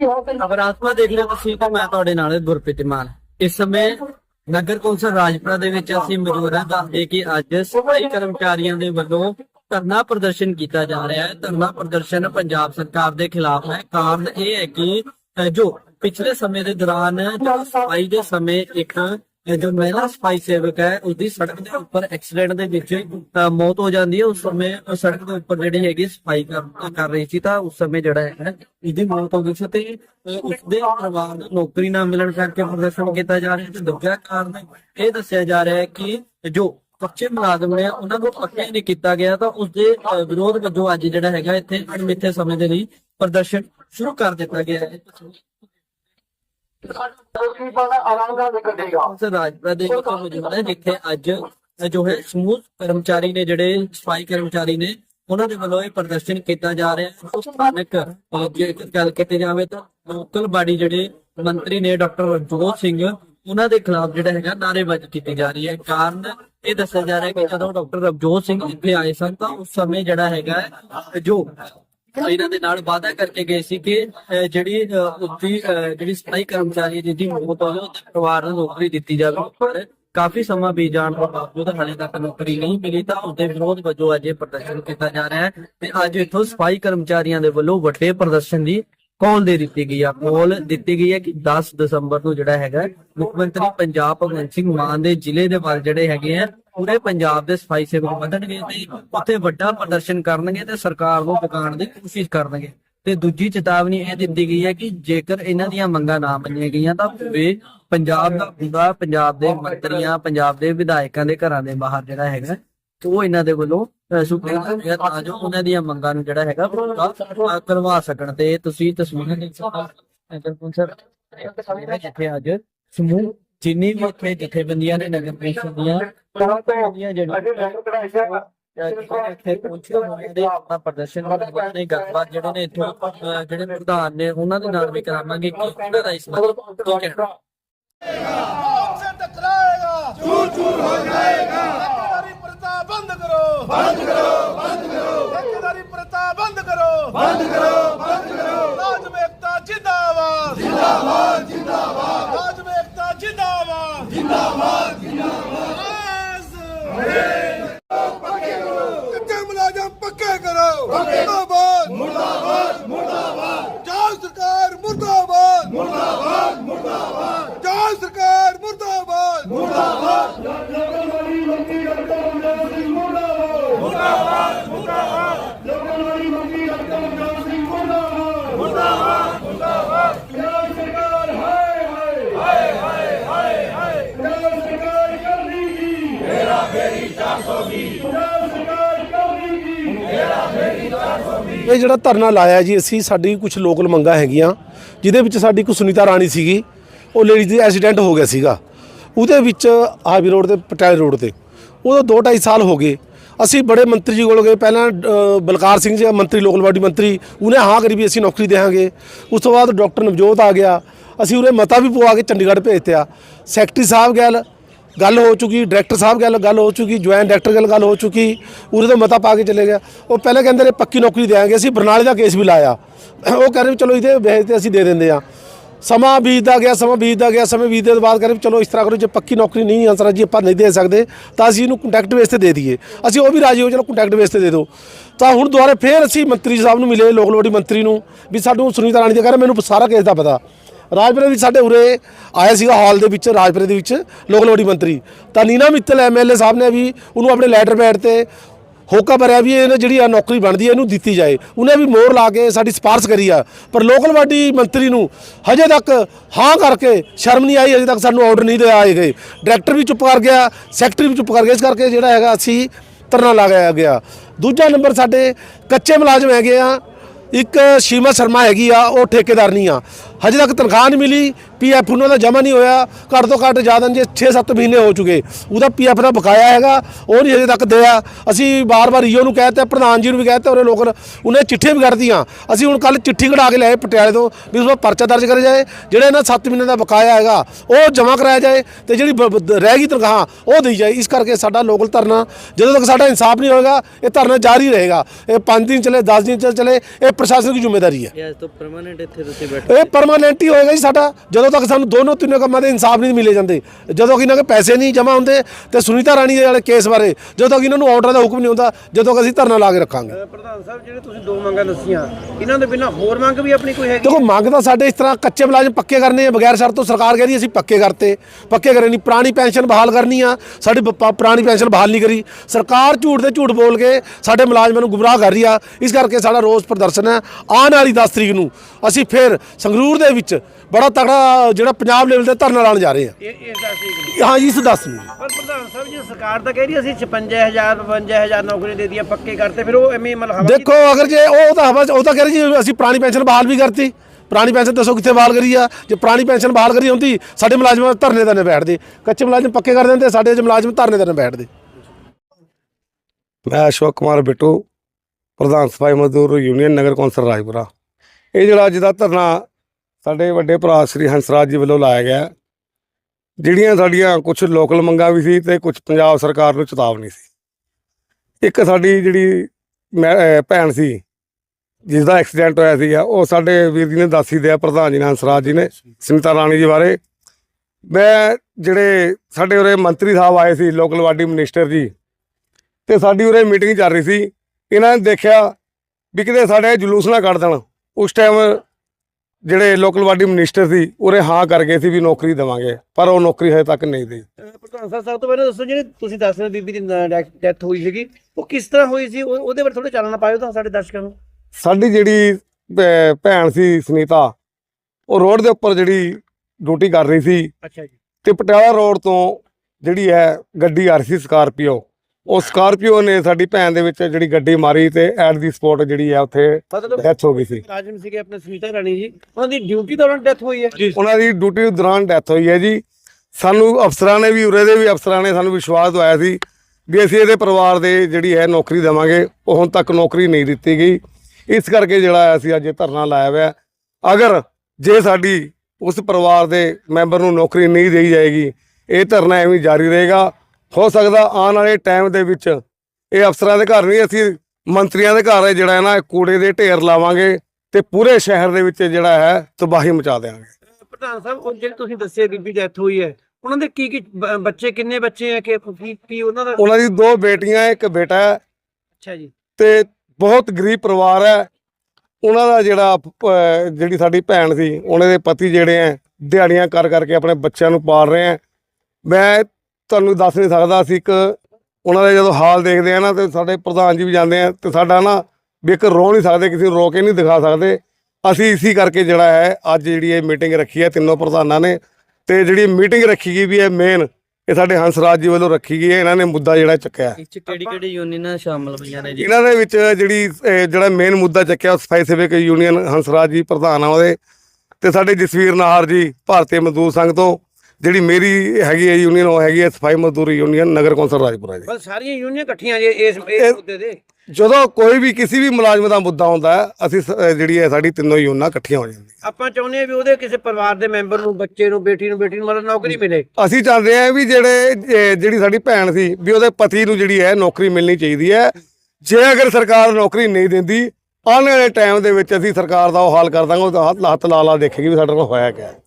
ਅਗਰ ਦੇਖ ਲਿਓ ਤੁਸੀਂ ਤਾਂ ਮੈਂ ਤੁਹਾਡੇ ਨਾਲ ਗੁਰਪ੍ਰੀਤ ਮਾਨ। ਇਸ ਸਮੇਂ ਨਗਰ ਕੌਂਸਲ ਰਾਜਪੁਰਾ ਦੇ ਵਿੱਚ ਅਸੀਂ ਮੌਜੂਦ ਹਾਂ, ਦੱਸਦੇ ਕਿ ਅੱਜ ਸਫ਼ਾਈ ਕਰਮਚਾਰੀਆਂ ਦੇ ਵੱਲੋਂ ਧਰਨਾ ਪ੍ਰਦਰਸ਼ਨ ਕੀਤਾ ਜਾ ਰਿਹਾ ਹੈ। ਧਰਨਾ ਪ੍ਰਦਰਸ਼ਨ ਪੰਜਾਬ ਸਰਕਾਰ ਦੇ ਖਿਲਾਫ ਹੈ। ਕਾਰਨ ਇਹ ਹੈ ਕਿ ਜੋ ਪਿਛਲੇ ਸਮੇਂ ਦੇ ਦੌਰਾਨ ਜੋ ਸਫ਼ਾਈ ਦੇ ਸਮੇਂ ਇੱਕ ਜੋ ਮਹਿਲਾ ਸਫ਼ਾਈ ਸੇਵਕ ਹੈ ਉਸਦੀ ਸੜਕ ਦੇ ਉੱਪਰ ਐਕਸੀਡੈਂਟ ਦੇ ਵਿੱਚ ਮੌਤ ਹੋ ਜਾਂਦੀ ਹੈ। ਉਸ ਸਮੇਂ ਸੜਕ ਦੇ ਉੱਪਰ ਜਿਹੜੀ ਹੈਗੀ ਸਫ਼ਾਈ ਕਰ ਰਹੀ ਸੀ ਤਾਂ ਉਸ ਸਮੇਂ ਜਿਹੜਾ ਹੈ ਇਹਦੀ ਮੌਤ ਹੋ ਗਈ ਸੀ ਤੇ ਉਸਦੇ ਪਰਿਵਾਰ ਨੂੰ ਨੌਕਰੀ ਨਾ ਮਿਲਣ ਕਰਕੇ ਪ੍ਰਦਰਸ਼ਨ ਕੀਤਾ ਜਾ ਰਿਹਾ ਤੇ ਦੂਜਾ ਕਾਰਨ ਇਹ ਦੱਸਿਆ ਜਾ ਰਿਹਾ ਹੈ ਕਿ ਜੋ ਕੱਚੇ ਮੁਲਾਜ਼ਮ ਨੇ ਉਹਨਾਂ ਨੂੰ ਪੱਕੇ ਹੀ ਨਹੀਂ ਕੀਤਾ ਗਿਆ ਤਾਂ ਉਸਦੇ ਅਹ, ਵਿਰੋਧ ਵਜੋਂ ਅੱਜ ਜਿਹੜਾ ਹੈਗਾ ਇੱਥੇ ਅਣਮਿੱਥੇ ਸਮੇਂ ਦੇ ਲਈ ਪ੍ਰਦਰਸ਼ਨ ਸ਼ੁਰੂ ਕਰ ਦਿੱਤਾ ਗਿਆ ਹੈ। ਕੌਂਸਲ ਰਾਜਪੁਰਾ ਵਿੱਚ ਮੌਜੂਦ ਹੈ ਜਿੱਥੇ ਅੱਜ ਜੋ ਹੈ ਸਮੂਹ ਕਰਮਚਾਰੀ ਨੇ ਜਿਹੜੇ ਸਫ਼ਾਈ ਕਰਮਚਾਰੀ ਨੇ, ਉਹਨਾਂ ਦੇ ਵੱਲੋਂ ਇਹ ਪ੍ਰਦਰਸ਼ਨ ਕੀਤਾ ਜਾ ਰਿਹਾ ਹੈ। ਸਥਾਨਕ ਜੇ ਗੱਲ ਕੀਤੀ ਜਾਵੇ ਤਾਂ ਲੋਕਲ ਬਾਡੀ ਜਿਹੜੇ ਮੰਤਰੀ ਨੇ ਡਾਕਟਰ ਰਣਜੋਤ ਸਿੰਘ, ਉਹਨਾਂ ਦੇ ਖਿਲਾਫ ਜਿਹੜਾ ਹੈਗਾ ਨਾਅਰੇਬਾਜ਼ੀ ਕੀਤੀ ਜਾ ਰਹੀ ਹੈ। ਕਾਰਨ ਇਹ ਦੱਸਿਆ ਜਾ ਰਿਹਾ ਹੈ ਕਿ ਜਦੋਂ ਡਾਕਟਰ ਰਵਜੋਤ ਸਿੰਘ ਇੱਥੇ ਆਏ ਸਨ ਤਾਂ ਉਸ ਸਮੇਂ ਜਿਹੜਾ ਹੈਗਾ ਜੋ ਇਹਨਾਂ ਦੇ ਨਾਲ ਵਾਅਦਾ ਕਰਕੇ ਗਏ ਸੀ ਕਿ ਜਿਹੜੀ ਅਹ, ਜਿਹੜੀ ਸਫ਼ਾਈ ਕਰਮਚਾਰੀ ਜਿਹਦੀ ਮੌਤ ਹੋਈ ਉਹਦੇ ਪਰਿਵਾਰ ਨੂੰ ਨੌਕਰੀ ਦਿੱਤੀ ਜਾਵੇ। ਪਰ ਕਾਫੀ ਸਮਾਂ ਬੀਤ ਜਾਣ ਤੋਂ ਬਾਵਜੂਦ ਹਾਲੇ ਤੱਕ ਨੌਕਰੀ ਨਹੀਂ ਮਿਲੀ ਤਾਂ ਉਸਦੇ ਵਿਰੋਧ ਵਜੋਂ ਅੱਜ ਇਹ ਪ੍ਰਦਰਸ਼ਨ ਕੀਤਾ ਜਾ ਰਿਹਾ ਹੈ। ਤੇ ਅੱਜ ਇੱਥੋਂ ਸਫ਼ਾਈ ਕਰਮਚਾਰੀਆਂ ਦੇ ਵੱਲੋਂ ਵੱਡੇ ਪ੍ਰਦਰਸ਼ਨ ਦੀ ਕਾਲ ਦੇ ਦਿੱਤੀ ਗਈ ਆ? ਕਾਲ ਦਿੱਤੀ ਗਈ ਹੈ ਕਿ 10 ਦਸੰਬਰ ਨੂੰ ਜਿਹੜਾ ਹੈਗਾ, ਮੁੱਖ ਮੰਤਰੀ ਪੰਜਾਬ ਭਗਵੰਤ ਸਿੰਘ ਮਾਨ ਦੇ ਜ਼ਿਲ੍ਹੇ ਦੇ ਵੱਲ ਜਿਹੜੇ ਹੈਗੇ ਆ, ਪੂਰੇ ਪੰਜਾਬ ਦੇ ਸਫ਼ਾਈ ਸੇਵਕ ਵਧਣਗੇ ਤੇ ਉੱਥੇ ਵੱਡਾ ਪ੍ਰਦਰਸ਼ਨ ਕਰਨਗੇ ਤੇ ਸਰਕਾਰ ਨੂੰ ਦੁਕਾਨ ਦੀ ਕੋਸ਼ਿਸ਼ ਕਰਨਗੇ। ਤੇ ਦੂਜੀ ਚੇਤਾਵਨੀ ਇਹ ਦਿੱਤੀ ਗਈ ਹੈ ਕਿ ਜੇਕਰ ਇਹਨਾਂ ਦੀਆਂ ਮੰਗਾਂ ਨਾ ਮੰਨੀਆਂ ਗਈਆਂ ਤਾਂ ਪੂਰੇ ਪੰਜਾਬ ਦਾ ਪੂਰਾ ਪੰਜਾਬ ਦੇ ਮੰਤਰੀਆਂ, ਪੰਜਾਬ ਦੇ ਵਿਧਾਇਕਾਂ ਦੇ ਘਰਾਂ ਦੇ ਬਾਹਰ ਜਿਹੜਾ ਹੈਗਾ, ਉਹ ਇਹਨਾਂ ਦੇ ਵੱਲੋਂ ਸੁਪਰੀਮ ਕੋਰਟ ਦੇ ਤਾਂ ਜੋ ਉਹਨਾਂ ਦੀਆਂ ਮੰਗਾਂ ਨੂੰ ਜਿਹੜਾ ਹੈਗਾ ਪੂਰਾ ਕਰਵਾ ਸਕਣ ਤੇ ਤੁਸੀਂ ਤਸਵੀਰਾਂ ਦੇਖ ਸਕਦੇ ਹੋ। ਜਿੱਥੇ ਅੱਜ ਸਮੂਹ ਜਿੰਨੀ ਵੀ ਉੱਥੇ ਜਥੇਬੰਦੀਆਂ ਨੇ ਨਗਰ ਪ੍ਰੀਸ਼ਦ ਦੀਆਂ ਤਾਂ ਤੋਂ ਜਿਹੜੀਆਂ ਇੱਥੇ ਪਹੁੰਚੇ ਹੋਏ ਨੇ ਆਪਣਾ ਪ੍ਰਦਰਸ਼ਨ ਕਰਨੇ ਗੱਲਬਾਤ ਜਿਹੜੇ ਨੇ ਇੱਥੋਂ ਜਿਹੜੇ ਪ੍ਰਧਾਨ ਨੇ ਉਹਨਾਂ ਦੇ ਨਾਲ ਵੀ ਕਰਾਵਾਂਗੇ ਕਿ ਉਹਨਾਂ ਦਾ ਇਸ ਮਤਲਬ ਕੀ ਕਹਿਣਾ। ਆਪਸੇ ਟਕਰਾਏਗਾ ਚੂਰ ਚੂਰ ਹੋ ਜਾਏਗਾ। ਬੰਦ ਕਰੋ। ਬੰਦ ਕਰੋ ਬੰਦ ਕਰੋ। ਠੇਕੇਦਾਰੀ ਪ੍ਰਥਾ ਬੰਦ ਕਰੋ। ਬੰਦ ਕਰੋ ਬੰਦ ਕਰੋ। ਰਾਜ ਮੇਕਤਾ ਜਿੰਦਾਬਾਦ। ਜਿੰਦਾਬਾਦ ਜਿੰਦਾਬਾਦ। ਰਾਜ ਮੇਕਤਾ ਜਿੰਦਾਬਾਦ। ਜਿੰਦਾਬਾਦ ਜਿੰਦਾਬਾਦ। ਪੱਕੇ ਕਰੋ ਕਿੱਥੇ ਮੁਲਾਜ਼ਮ ਪੱਕੇ ਕਰੋ। ਮੁਰਦਾਬਾਦ। ਮੁਰਦਾਬਾਦ ਮੁਰਦਾਬਾਦ। ਜਾਲ ਸਰਕਾਰ ਮੁਰਦਾਬਾਦ। ਮੁਰਦਾਬਾਦ। ਇਹ ਜਿਹੜਾ ਧਰਨਾ ਲਾਇਆ ਜੀ, ਅਸੀਂ ਸਾਡੀ ਕੁਝ ਲੋਕਲ ਮੰਗਾਂ ਹੈਗੀਆਂ, ਜਿਹਦੇ ਵਿੱਚ ਸਾਡੀ ਇੱਕ ਸੁਨੀਤਾ ਰਾਣੀ ਸੀਗੀ, ਉਹ ਲੇਡੀ ਦੀ ਐਕਸੀਡੈਂਟ ਹੋ ਗਿਆ ਸੀਗਾ। ਉਹਦੇ ਵਿੱਚ ਹਾਈਵੇ ਰੋਡ ਤੇ, ਪਟਿਆਲੇ ਰੋਡ ਤੇ, ਉਹਦਾ 2 2.5 ਸਾਲ ਹੋ ਗਏ। ਅਸੀਂ ਬੜੇ ਮੰਤਰੀ ਜੀ ਕੋਲ ਗਏ, ਪਹਿਲਾਂ ਬਲਕਾਰ ਸਿੰਘ ਜੀ, ਮੰਤਰੀ, ਲੋਕਲ ਬਾਡੀ ਮੰਤਰੀ, ਉਹਨੇ ਹਾਂ ਕਰੀ ਵੀ ਅਸੀਂ ਨੌਕਰੀ ਦੇਵਾਂਗੇ। ਉਸ ਤੋਂ ਬਾਅਦ ਡਾਕਟਰ ਨਵਜੋਤ ਆ ਗਿਆ। ਅਸੀਂ ਉਹਨੇ ਮਤਾ ਵੀ ਪਵਾ ਕੇ ਚੰਡੀਗੜ੍ਹ ਭੇਜਤਿਆ ਸੈਕਟਰੀ ਸਾਹਿਬ ਗੈਲ ਗੱਲ ਹੋ ਚੁੱਕੀ, ਡਾਇਰੈਕਟਰ ਸਾਹਿਬ ਗੱਲ ਗੱਲ ਹੋ ਚੁੱਕੀ, ਜੁਆਇੰਟ ਡਾਇਰੈਕਟਰ ਗੱਲ ਗੱਲ ਹੋ ਚੁੱਕੀ ਉਹਦੇ ਤੋਂ ਮਤਾ ਪਾ ਕੇ ਚਲੇ ਗਿਆ। ਉਹ ਪਹਿਲੇ ਕਹਿੰਦੇ ਨੇ ਪੱਕੀ ਨੌਕਰੀ ਦੇਵਾਂਗੇ, ਅਸੀਂ ਬਰਨਾਲੇ ਦਾ ਕੇਸ ਵੀ ਲਾਇਆ। ਉਹ ਕਹਿੰਦੇ ਵੀ ਚਲੋ ਇਹਦੇ ਵੇਚ ਤੇ ਅਸੀਂ ਦੇ ਦਿੰਦੇ ਆ ਸਮਾਂ ਬੀਤਦਾ ਗਿਆ, ਸਮਾਂ ਬੀਤਦਾ ਗਿਆ, ਸਮੇਂ ਬੀਤਦੇ ਤੋਂ ਬਾਅਦ ਕਹਿੰਦੇ ਵੀ ਚਲੋ ਇਸ ਤਰ੍ਹਾਂ ਕਰੋ, ਜੇ ਪੱਕੀ ਨੌਕਰੀ ਨਹੀਂ ਆਨਸਰ ਜੀ, ਆਪਾਂ ਨਹੀਂ ਦੇ ਸਕਦੇ, ਤਾਂ ਅਸੀਂ ਇਹਨੂੰ ਕੰਟੈਕਟ ਬੇਸ ਤੇ ਦੇ ਦਈਏ। ਅਸੀਂ ਉਹ ਵੀ ਰਾਜੀ ਹੋ ਚਲੋ ਕੰਟੈਕਟ ਬੇਸ ਤੇ ਦੇ ਦਿਓ। ਤਾਂ ਹੁਣ ਦੁਬਾਰਾ ਫੇਰ ਅਸੀਂ ਮੰਤਰੀ ਸਾਹਿਬ ਨੂੰ ਮਿਲੇ ਲੋਕਲ ਬੋਡੀ ਮੰਤਰੀ ਨੂੰ, ਵੀ ਸਾਨੂੰ ਸੁਨੀਤਾ ਰਾਣੀ ਦੇ ਕਹਿੰਦੇ ਮੈਨੂੰ ਸਾਰਾ ਕੇਸ ਦਾ ਪਤਾ। ਰਾਜਪੁਰੇ ਵਿੱਚ ਸਾਡੇ ਉਰੇ ਆਇਆ ਸੀਗਾ ਹਾਲ ਦੇ ਵਿੱਚ ਰਾਜਪੁਰੇ ਦੇ ਵਿੱਚ ਲੋਕਲ ਬੋਡੀ ਮੰਤਰੀ। ਤਾਂ ਨੀਨਾ ਮਿੱਤਲ ਐਮਐਲਏ ਸਾਹਿਬ ਨੇ ਵੀ ਉਹਨੂੰ ਆਪਣੇ ਲੈਟਰ ਪੈਡ ਤੇ ਹੋਕਾ ਭਰਿਆ ਵੀ ਇਹਨੇ ਜਿਹੜੀ ਆ ਨੌਕਰੀ ਬਣਦੀ ਹੈ ਇਹਨੂੰ ਦਿੱਤੀ ਜਾਏ। ਉਹਨੇ ਵੀ ਮੋਹਰ ਲਾ ਕੇ ਸਾਡੀ ਸਿਫਾਰਸ਼ ਕਰੀ ਆ। ਪਰ ਲੋਕਲ ਬਾਡੀ ਮੰਤਰੀ ਨੂੰ ਹਜੇ ਤੱਕ ਹਾਂ ਕਰਕੇ ਸ਼ਰਮ ਨਹੀਂ ਆਈ, ਹਜੇ ਤੱਕ ਸਾਨੂੰ ਆਰਡਰ ਨਹੀਂ ਦੇ ਆਏ ਗਏ। ਡਾਇਰੈਕਟਰ ਵੀ ਚੁੱਪ ਕਰ ਗਿਆ, ਸੈਕਟਰੀ ਵੀ ਚੁੱਪ ਕਰ ਗਿਆ। ਇਸ ਕਰਕੇ ਜਿਹੜਾ ਹੈਗਾ ਅਸੀਂ ਧਰਨਾ ਲਗਾਇਆ ਗਿਆ। ਦੂਜਾ ਨੰਬਰ ਸਾਡੇ ਕੱਚੇ ਮੁਲਾਜ਼ਮ ਹੈਗੇ ਆ ਇੱਕ ਸ਼ੀਮਾ ਸ਼ਰਮਾ ਹੈਗੀ ਆ ਉਹ ਠੇਕੇਦਾਰ ਨਹੀਂ ਆ। ਹਜੇ ਤੱਕ ਤਨਖਾਹ ਨਹੀਂ ਮਿਲੀ ਪੀਐਫ ਉਹਨਾਂ ਦਾ ਜਮਾ ਨਹੀਂ ਹੋਇਆ ਘੱਟ ਤੋਂ ਘੱਟ ਜ਼ਿਆਦਾ ਜੇ 6-7 ਮਹੀਨੇ ਹੋ ਚੁੱਕੇ। ਉਹਦਾ ਪੀਐਫ ਦਾ ਬਕਾਇਆ ਹੈਗਾ ਉਹ ਨਹੀਂ ਹਜੇ ਤੱਕ ਦਿਆ। ਅਸੀਂ ਬਾਰ-ਬਾਰ ਈਓ ਨੂੰ ਕਹਿਤਾ ਪ੍ਰਧਾਨ ਜੀ ਨੂੰ ਵੀ ਕਹਿਤਾ ਉਹਨੇ ਲੋਕ ਉਹਨੇ ਚਿੱਠੀਆਂ ਵੀ ਕੱਢਤੀਆਂ। ਅਸੀਂ ਹੁਣ ਕੱਲ ਚਿੱਠੀ ਕਢਾ ਕੇ ਲਿਆਏ ਪਟਿਆਲੇ ਤੋਂ ਵੀ ਉਸ ਦਾ ਪਰਚਾ ਦਰਜ ਕਰਿਆ ਜਾਏ। ਜਿਹੜਾ ਇਹਨਾਂ 7 ਮਹੀਨੇ ਦਾ ਬਕਾਇਆ ਹੈਗਾ ਉਹ ਜਮਾ ਕਰਾਇਆ ਜਾਏ ਤੇ ਜਿਹੜੀ ਰਹਿ ਗਈ ਤਨਖਾਹ ਉਹ ਦੇਈ ਜਾਏ। ਇਸ ਕਰਕੇ ਸਾਡਾ ਲੋਕਲ ਧਰਨਾ ਜਦੋਂ ਤੱਕ ਸਾਡਾ ਇਨਸਾਫ ਨਹੀਂ ਹੋਏਗਾ ਇਹ ਧਰਨਾ ਜਾਰੀ ਰਹੇਗਾ। ਇਹ 5 ਦਿਨ ਚਲੇ 10 ਦਿਨ ਚਲੇ ਇਹ ਪ੍ਰਸ਼ਾਸਨ ਦੀ ਜ਼ਿੰਮੇਵਾਰੀ ਹੈ। ਇਹ ਅੱਜ ਤੋਂ ਪਰਮਾਨੈਂਟ ਇੱਥੇ ਤੁਸੀਂ ਬੈਠੇ ਇਹ ਪਰਮਾਨੈਂਟ ਹੀ ਹੋਏਗਾ ਜੀ ਸਾਡਾ। ਜਦੋਂ ਜਦੋਂ ਤੱਕ ਸਾਨੂੰ ਦੋਨੋਂ ਤਿੰਨੋਂ ਕੰਮਾਂ ਦੇ ਇਨਸਾਫ ਨਹੀਂ ਮਿਲੇ ਜਾਂਦੇ। ਜਦੋਂ ਕਿ ਇਹਨਾਂ ਦੇ ਪੈਸੇ ਨਹੀਂ ਜਮ੍ਹਾਂ ਹੁੰਦੇ ਤੇ ਸੁਨੀਤਾ ਰਾਣੀ ਦੇ ਵਾਲੇ ਕੇਸ ਬਾਰੇ, ਜਦੋਂ ਤੱਕ ਇਹਨਾਂ ਨੂੰ ਆਰਡਰ ਦਾ ਹੁਕਮ ਨਹੀਂ ਹੁੰਦਾ, ਜਦੋਂ ਤੱਕ ਅਸੀਂ ਧਰਨਾ ਲਾ ਕੇ ਰੱਖਾਂਗੇ। ਪ੍ਰਧਾਨ ਸਾਹਿਬ, ਜਿਹੜੇ ਤੁਸੀਂ ਦੋ ਮੰਗਾਂ ਦੱਸੀਆਂ ਇਹਨਾਂ ਦੇ ਬਿਨਾਂ ਹੋਰ ਮੰਗ ਵੀ ਆਪਣੀ ਕੋਈ ਹੈਗੀ ਦੇਖੋ ਮੰਗ ਤਾਂ ਸਾਡੇ ਇਸ ਤਰ੍ਹਾਂ ਕੱਚੇ ਮੁਲਾਜ਼ਮ ਪੱਕੇ ਕਰਨੇ ਆ ਬਗੈਰ ਸ਼ਰਤ ਤੋਂ ਸਰਕਾਰ ਕਹਿੰਦੀ ਅਸੀਂ ਪੱਕੇ ਕਰਤੇ। ਪੱਕੇ ਕਰੇ ਨਹੀਂ ਪੁਰਾਣੀ ਪੈਨਸ਼ਨ ਬਹਾਲ ਕਰਨੀ ਆ। ਸਾਡੀ ਪ- ਪੁਰਾਣੀ ਪੈਨਸ਼ਨ ਬਹਾਲ ਨਹੀਂ ਕਰੀ। ਸਰਕਾਰ ਝੂਠ ਤੇ ਝੂਠ ਬੋਲ ਕੇ ਸਾਡੇ ਮੁਲਾਜ਼ਮਾਂ ਨੂੰ ਗੁੰਮਰਾਹ ਕਰ ਰਹੀ ਆ। ਇਸ ਕਰਕੇ ਸਾਡਾ ਰੋਸ ਪ੍ਰਦਰਸ਼ਨ ਹੈ ਆਉਣ ਵਾਲੀ 10 ਤਰੀਕ ਨੂੰ। ਅਸੀਂ ਫਿਰ ਸੰਗਰੂਰ ਦੇ ਵਿੱਚ ਬੜਾ ਤਗੜਾ ਜਿਹੜਾ ਪੰਜਾਬ ਲੈਵਲ ਤੇ ਧਰਨਾ ਲਾਉਣ ਜਾ ਰਹੇ ਹਾਂ ਇਹ ਇਸ ਦਾ ਸੀ ਹਾਂ ਜੀ ਇਸ 10 ਨੂੰ। ਪਰ ਪ੍ਰਧਾਨ ਸਾਹਿਬ ਜੀ ਸਰਕਾਰ ਤਾਂ ਕਹਿ ਰਹੀ ਅਸੀਂ 56000 55000 ਨੌਕਰੀ ਦੇ ਦੀਆਂ ਪੱਕੇ ਕਰਤੇ। ਫਿਰ ਉਹ ਐਵੇਂ ਮਤਲਬ ਹਵਾ ਦੇਖੋ ਅਗਰ ਜੇ ਉਹ ਤਾਂ ਹਵਾ 'ਚ- ਉਹ ਤਾਂ ਕਹਿ ਰਹੀ ਜੀ ਅਸੀਂ ਪੁਰਾਣੀ ਪੈਨਸ਼ਨ ਬਹਾਲ ਵੀ ਕਰਤੀ। ਪੁਰਾਣੀ ਪੈਨਸ਼ਨ ਦੱਸੋ ਕਿੱਥੇ ਬਹਾਲ ਕਰੀ ਆ? ਜੇ ਪੁਰਾਣੀ ਪੈਨਸ਼ਨ ਬਹਾਲ ਕਰੀ ਹੁੰਦੀ, ਸਾਡੇ ਮੁਲਾਜ਼ਮ ਧਰਨੇ ਤੇ ਨਾ ਬੈਠਦੇ। ਕੱਚੇ ਮੁਲਾਜ਼ਮ ਪੱਕੇ ਕਰ ਦਿੰਦੇ, ਸਾਡੇ ਜੇ ਮੁਲਾਜ਼ਮ ਧਰਨੇ ਤੇ ਨਾ ਬੈਠਦੇ। ਮੈਂ ਅਸ਼ੋਕ ਕੁਮਾਰ ਬਿੱਟੂ, ਪ੍ਰਧਾਨ ਸਫ਼ਾਈ ਮਜ਼ਦੂਰ ਯੂਨੀਅਨ ਨਗਰ ਕੌਂਸਲ ਰਾਜਪੁਰਾ। ਇਹ ਜਿਹੜਾ ਅੱਜ ਦਾ ਧਰਨਾ ਸਾਡੇ ਵੱਡੇ ਭਰਾ ਸ੍ਰੀ ਹੰਸਰਾਜ ਜੀ ਵੱਲੋਂ ਲਾਇਆ ਗਿਆ, ਜਿਹੜੀਆਂ ਸਾਡੀਆਂ ਕੁਝ ਲੋਕਲ ਮੰਗਾਂ ਵੀ ਸੀ ਤੇ ਕੁਝ ਪੰਜਾਬ ਸਰਕਾਰ ਨੂੰ ਚੇਤਾਵਨੀ ਸੀ। ਇੱਕ ਸਾਡੀ ਜਿਹੜੀ ਮੈਂ- ਭੈਣ ਸੀ ਜਿਸ ਦਾ ਐਕਸੀਡੈਂਟ ਹੋਇਆ ਸੀਗਾ, ਉਹ ਸਾਡੇ ਵੀਰ ਜੀ ਨੇ ਦੱਸੀ ਦਿਆ, ਪ੍ਰਧਾਨ ਜੀ ਨੇ ਹੰਸਰਾਜ ਜੀ ਨੇ, ਸੁਨੀਤਾ ਰਾਣੀ ਜੀ ਬਾਰੇ। ਮੈਂ ਜਿਹੜੇ ਸਾਡੇ ਉਰੇ ਮੰਤਰੀ ਸਾਹਿਬ ਆਏ ਸੀ, ਲੋਕਲ ਬਾਡੀ ਮਿਨਿਸਟਰ ਜੀ, ਤੇ ਸਾਡੀ ਉਰੇ ਮੀਟਿੰਗ ਚੱਲ ਰਹੀ ਸੀ। ਇਹਨਾਂ ਨੇ ਦੇਖਿਆ ਵੀ ਕਿਤੇ ਸਾਡੇ ਜਲੂਸ ਨਾ ਕੱਢ ਦੇਣ। ਉਸ ਟਾਈਮ ਜਿਹੜੇ ਲੋਕਲ ਬਾਡੀ ਮਿਨਿਸਟਰ ਸੀ, ਉਰੇ ਹਾਂ ਕਰ ਗਏ ਸੀ ਵੀ ਨੌਕਰੀ ਦੇਵਾਂਗੇ, ਪਰ ਉਹ ਨੌਕਰੀ ਹਜੇ ਤੱਕ ਨਹੀਂ ਦੇਈ ਪ੍ਰਧਾਨ ਸਾਹਿਬ, ਸਭ ਤੋਂ ਪਹਿਲਾਂ ਦੱਸੋ, ਜਿਹੜੇ ਤੁਸੀਂ ਦੱਸ ਰਹੇ ਹੋ ਬੀਬੀ ਦੀ ਡੈਥ ਹੋਈ ਸੀਗੀ, ਉਹ ਕਿਸ ਤਰ੍ਹਾਂ ਹੋਈ ਸੀ? ਉਹਦੇ ਬਾਰੇ ਥੋੜਾ ਚਾਨਣਾ ਪਾਇਓ ਤਾਂ ਸਾਡੇ ਦਰਸ਼ਕਾਂ ਨੂੰ। ਸਾਡੀ ਜਿਹੜੀ ਭੈਣ ਸੀ ਸੁਨੀਤਾ ਉਹ ਰੋਡ ਦੇ ਉੱਪਰ ਜਿਹੜੀ ਡਿਊਟੀ ਕਰ ਰਹੀ ਸੀ। ਅੱਛਾ ਜੀ। ਤੇ ਪਟਿਆਲਾ ਰੋਡ ਤੋਂ ਜਿਹੜੀ ਹੈ ਗੱਡੀ ਆ ਰਹੀ ਸੀ ਸਕਾਰਪੀਓ। ਉਹ ਸਕਾਰਪੀਓ ਨੇ ਸਾਡੀ ਭੈਣ ਦੇ ਵਿੱਚ ਜਿਹੜੀ ਗੱਡੀ ਮਾਰੀ ਤੇ ਐਟ ਦੀ ਸਪੋਟ ਜਿਹੜੀ ਹੈ ਉੱਥੇ ਡੈਥ ਹੋ ਗਈ ਸੀ। ਰਾਜਨ ਸੀਗੇ ਆਪਣੇ ਸੁਨੀਤਾ ਰਾਣੀ ਜੀ। ਉਹਨਾਂ ਦੀ ਡਿਊਟੀ ਦੌਰਾਨ ਡੈਥ ਹੋਈ ਹੈ। ਉਹਨਾਂ ਦੀ ਡਿਊਟੀ ਦੇ ਦੌਰਾਨ ਡੈਥ ਹੋਈ ਹੈ ਜੀ। ਸਾਨੂੰ ਅਫਸਰਾਂ ਨੇ ਵੀ ਉਰੇ ਦੇ ਵੀ ਅਫਸਰਾਂ ਨੇ ਸਾਨੂੰ ਵਿਸ਼ਵਾਸ ਦਵਾਇਆ ਸੀ ਵੀ ਅਸੀਂ ਇਹਦੇ ਪਰਿਵਾਰ ਦੇ ਜਿਹੜੀ ਹੈ ਨੌਕਰੀ ਦੇਵਾਂਗੇ। ਉਹ ਹੁਣ ਤੱਕ ਨੌਕਰੀ ਨਹੀਂ ਦਿੱਤੀ ਗਈ। ਇਸ ਕਰਕੇ ਜਿਹੜਾ ਅਸੀਂ ਅੱਜ ਇਹ ਧਰਨਾ ਲਾਇਆ ਹੋਇਆ ਅਗਰ ਜੇ ਸਾਡੀ ਉਸ ਪਰਿਵਾਰ ਦੇ ਮੈਂਬਰ ਨੂੰ ਨੌਕਰੀ ਨਹੀਂ ਦੇਈ ਜਾਏਗੀ ਇਹ ਧਰਨਾ ਐਵੇਂ ਜਾਰੀ ਰਹੇਗਾ। ਹੋ ਸਕਦਾ ਆਉਣ ਵਾਲੇ ਟਾਈਮ ਦੇ ਵਿੱਚ ਇਹ ਅਫਸਰਾਂ ਦੇ ਘਰ ਨਹੀਂ ਅਸੀਂ ਮੰਤਰੀਆਂ ਦੇ ਘਰ ਜਿਹੜਾ ਹੈ ਨਾ ਕੂੜੇ ਦੇ ਢੇਰ ਲਾਵਾਂਗੇ ਤੇ ਪੂਰੇ ਸ਼ਹਿਰ ਦੇ ਵਿੱਚ ਜਿਹੜਾ ਹੈ ਤਬਾਹੀ ਮਚਾ ਦੇਵਾਂਗੇ ਪ੍ਰਧਾਨ ਸਾਹਿਬ ਉਹ ਜਿਹੜੇ ਤੁਸੀਂ ਦੱਸਿਆ ਬੀਬੀ ਡੈਥ ਹੋਈ ਹੈ ਉਹਨਾਂ ਦੇ ਕੀ ਕੀ ਬੱਚੇ ਕਿੰਨੇ ਬੱਚੇ ਆ ਕਿ ਕੀ ਕੀ ਉਹਨਾਂ ਦਾ? ਉਹਨਾਂ ਦੀ ਦੋ ਬੇਟੀਆਂ ਇੱਕ ਬੇਟਾ ਹੈ। ਅੱਛਾ ਜੀ। ਤੇ ਬਹੁਤ ਗਰੀਬ ਪਰਿਵਾਰ ਹੈ। ਉਹਨਾਂ ਦਾ ਜਿਹੜਾ ਜਿਹੜੀ ਸਾਡੀ ਭੈਣ ਸੀ, ਉਹਨਾਂ ਦੇ ਪਤੀ ਜਿਹੜੇ ਹੈ ਦਿਹਾੜੀਆਂ ਕਰ ਕਰਕੇ ਆਪਣੇ ਬੱਚਿਆਂ ਨੂੰ ਪਾਲ ਰਹੇ ਹੈ ਮੈਂ ਤੁਹਾਨੂੰ ਦੱਸ ਨਹੀਂ ਸਕਦਾ ਅਸੀਂ ਇੱਕ, ਉਹਨਾਂ ਦਾ ਜਦੋਂ ਹਾਲ ਦੇਖਦੇ ਆ ਨਾ, ਤੇ ਸਾਡੇ ਪ੍ਰਧਾਨ ਜੀ ਵੀ ਜਾਂਦੇ ਆ, ਤੇ ਸਾਡਾ ਨਾ ਵੀ ਇੱਕ ਰੋ ਨਹੀਂ ਸਕਦੇ, ਕਿਸੇ ਨੂੰ ਰੋ ਕੇ ਨਹੀਂ ਦਿਖਾ ਸਕਦੇ। ਅਸੀਂ ਇਸੇ ਕਰਕੇ ਜਿਹੜਾ ਹੈ, ਅੱਜ ਜਿਹੜੀ ਇਹ ਮੀਟਿੰਗ ਰੱਖੀ ਹੈ ਤਿੰਨੋਂ ਪ੍ਰਧਾਨਾਂ ਨੇ, ਤੇ ਜਿਹੜੀ ਮੀਟਿੰਗ ਰੱਖੀ ਗਈ ਵੀ ਹੈ ਮੇਨ ਇਹ ਸਾਡੇ ਹੰਸਰਾਜ ਜੀ ਵੱਲੋਂ ਰੱਖੀ ਗਈ ਹੈ ਇਹਨਾਂ ਨੇ ਮੁੱਦਾ ਜਿਹੜਾ ਚੱਕਿਆ ਹੈ। ਇਸ ਚ ਕਿਹੜੀ ਕਿਹੜੀ ਯੂਨੀਅਨਾਂ ਸ਼ਾਮਲ ਹੋਈਆਂ ਨੇ ਜੀ? ਇਹਨਾਂ ਦੇ ਵਿੱਚ ਜਿਹੜੀ ਅਹ, ਜਿਹੜਾ ਮੇਨ ਮੁੱਦਾ ਚੱਕਿਆ ਉਹ ਸਫ਼ਾਈ ਸੇਵਕ ਯੂਨੀਅਨ ਹੰਸਰਾਜ ਜੀ ਪ੍ਰਧਾਨ ਆ ਉਹਦੇ। ਤੇ ਸਾਡੇ ਜਸਵੀਰ ਨਾਹਰ ਜੀ ਭਾਰਤੀ ਮਜ਼ਦੂਰ ਸੰਘ ਤੋਂ ਜਿਹੜੀ ਮੇਰੀ ਹੈਗੀ ਹੈ ਯੂਨੀਅਨ ਉਹ ਹੈਗੀ ਹੈ ਸਫ਼ਾਈ ਮਜ਼ਦੂਰ ਯੂਨੀਅਨ ਨਗਰ ਕੌਂਸਲ ਰਾਜਪੁਰਾ ਜੀ। ਬਸ ਸਾਰੀਆਂ ਯੂਨੀਅਨ ਇਕੱਠੀਆਂ ਜੇ ਇਸ ਮੁੱਦੇ ਦੇ ਜਦੋਂ ਕੋਈ ਵੀ ਕਿਸੇ ਵੀ ਮੁਲਾਜ਼ਮ ਦਾ ਮੁੱਦਾ ਹੁੰਦਾ ਹੈ ਅਸੀਂ ਸ- ਜਿਹੜੀ ਹੈ ਸਾਡੀ ਤਿੰਨੋਂ ਯੂਨੀਅਨਾਂ ਇਕੱਠੀਆਂ ਹੋ ਜਾਂਦੀਆਂ। ਆਪਾਂ ਚਾਹੁੰਦੇ ਆ ਵੀ ਉਹਦੇ ਕਿਸੇ ਪਰਿਵਾਰ ਦੇ ਮੈਂਬਰ ਨੂੰ ਬੱਚੇ ਨੂੰ ਬੇਟੀ ਨੂੰ ਬੇਟੀ ਨੂੰ ਮਤਲਬ ਨੌਕਰੀ ਮਿਲੇ। ਅਸੀਂ ਚਾਹੁੰਦੇ ਹਾਂ ਵੀ ਜਿਹੜੇ ਅਹ, ਜਿਹੜੀ ਸਾਡੀ ਭੈਣ ਸੀ ਵੀ ਉਹਦੇ ਪਤੀ ਨੂੰ ਜਿਹੜੀ ਹੈ ਨੌਕਰੀ ਮਿਲਣੀ ਚਾਹੀਦੀ ਹੈ। ਜੇ ਅਗਰ ਸਰਕਾਰ ਨੌਕਰੀ ਨਹੀਂ ਦਿੰਦੀ ਆਉਣ ਵਾਲੇ ਟਾਈਮ ਦੇ ਵਿੱਚ ਅਸੀਂ ਸਰਕਾਰ ਦਾ ਉਹ ਹਾਲ ਕਰ ਦਾਂਗੇ ਉਹ ਹੱਥ ਹੱਥ ਲਾ ਲਾ ਦੇਖੇਗੀ ਵੀ ਸਾਡੇ ਨਾਲ ਹੋਇਆ ਕਿਆ। ਹੈ